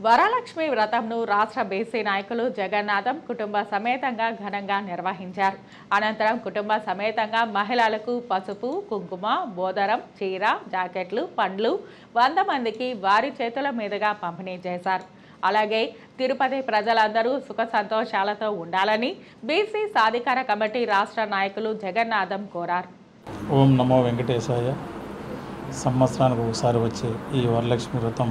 వరలక్ష్మి వ్రతంను రాష్ట్ర బీసీ నాయకులు జగన్నాథం కుటుంబ సమేతంగా ఘనంగా నిర్వహించారు. అనంతరం కుటుంబ సమేతంగా మహిళలకు పసుపు కుంకుమ బోదరం చీర జాకెట్లు పండ్లు వంద మందికి వారి చేతుల మీదుగా పంపిణీ చేశారు. అలాగే తిరుపతి ప్రజలందరూ సుఖ సంతోషాలతో ఉండాలని బీసీ సాధికార కమిటీ రాష్ట్ర నాయకులు జగన్నాథం కోరారు. ఓం నమో వెంకటేశాయ. సంవత్సరానికి ఒకసారి వచ్చే ఈ వరలక్ష్మి వ్రతం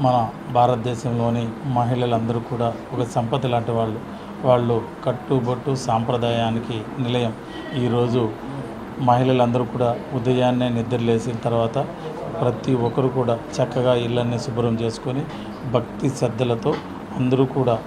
మన భారతదేశంలోని మహిళలందరూ కూడా ఒక సంపద లాంటి వాళ్ళు. వాళ్ళు కట్టుబొట్టు సాంప్రదాయానికి నిలయం. ఈరోజు మహిళలందరూ కూడా ఉదయాన్నే నిద్రలేసిన తర్వాత ప్రతి ఒక్కరు కూడా చక్కగా ఇళ్ళన్నీ శుభ్రం చేసుకొని భక్తి శ్రద్ధలతో అందరూ కూడా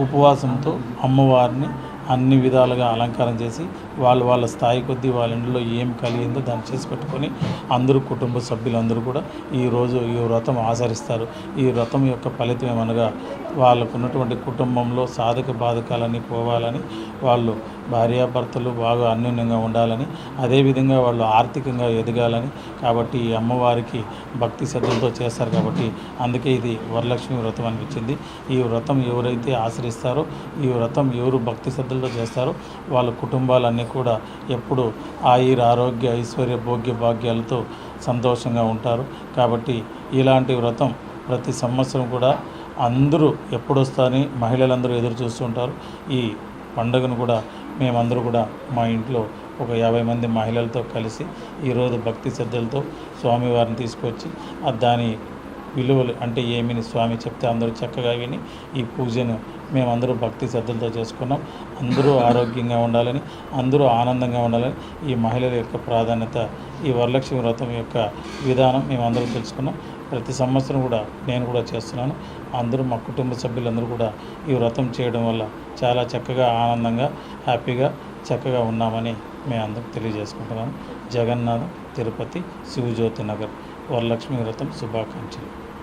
ఉపవాసంతో అమ్మవారిని అన్ని విధాలుగా అలంకారం చేసి వాళ్ళు వాళ్ళ స్థాయి కొద్దీ వాళ్ళ ఇంట్లో ఏం కలిగిందో దాన్ని చేసి పెట్టుకొని అందరూ కుటుంబ సభ్యులందరూ కూడా ఈరోజు ఈ వ్రతం ఆచరిస్తారు. ఈ వ్రతం యొక్క ఫలితం ఏమనగా వాళ్ళకు ఉన్నటువంటి కుటుంబంలో సాధక బాధకాలన్నీ పోవాలని వాళ్ళు భార్యాభర్తలు బాగా అన్యోన్యంగా ఉండాలని అదేవిధంగా వాళ్ళు ఆర్థికంగా ఎదగాలని కాబట్టి ఈ అమ్మవారికి భక్తి శ్రద్ధలతో చేస్తారు కాబట్టి అందుకే ఇది వరలక్ష్మి వ్రతం అనిపించింది. ఈ వ్రతం ఎవరైతే ఆచరిస్తారో ఈ వ్రతం ఎవరు భక్తి శ్రద్ధ పద్ధతులతో చేస్తారో. వాళ్ళ కుటుంబాలన్నీ కూడా ఎప్పుడు ఆయుర ఆరోగ్య ఐశ్వర్య భోగ్య భాగ్యాలతో సంతోషంగా ఉంటారు. కాబట్టి ఇలాంటి వ్రతం ప్రతి సంవత్సరం కూడా అందరూ ఎప్పుడొస్తారని మహిళలందరూ ఎదురు చూస్తుంటారు ఈ పండుగను కూడా మేమందరూ కూడా మా ఇంట్లో ఒక యాభై మంది మహిళలతో కలిసి ఈరోజు భక్తి శ్రద్ధలతో స్వామివారిని తీసుకొచ్చి దాని విలువలు అంటే ఏమిని స్వామి చెప్తే అందరూ చక్కగా విని ఈ పూజను మేమందరూ భక్తి శ్రద్ధలతో చేసుకున్నాం. అందరూ ఆరోగ్యంగా ఉండాలని అందరూ ఆనందంగా ఉండాలని ఈ మహిళల యొక్క ప్రాధాన్యత ఈ వరలక్ష్మి వ్రతం యొక్క విధానం మేమందరం తెలుసుకున్నాం. ప్రతి సంవత్సరం కూడా నేను కూడా చేస్తున్నాను. అందరూ మా కుటుంబ సభ్యులందరూ కూడా ఈ వ్రతం చేయడం వల్ల చాలా చక్కగా ఆనందంగా హ్యాపీగా చక్కగా ఉన్నామని మేము అందరికి తెలియజేసుకుంటున్నాను జగన్నాథం తిరుపతి శివజ్యోతి నగర్. వరలక్ష్మి వ్రతం శుభాకాంక్షలు.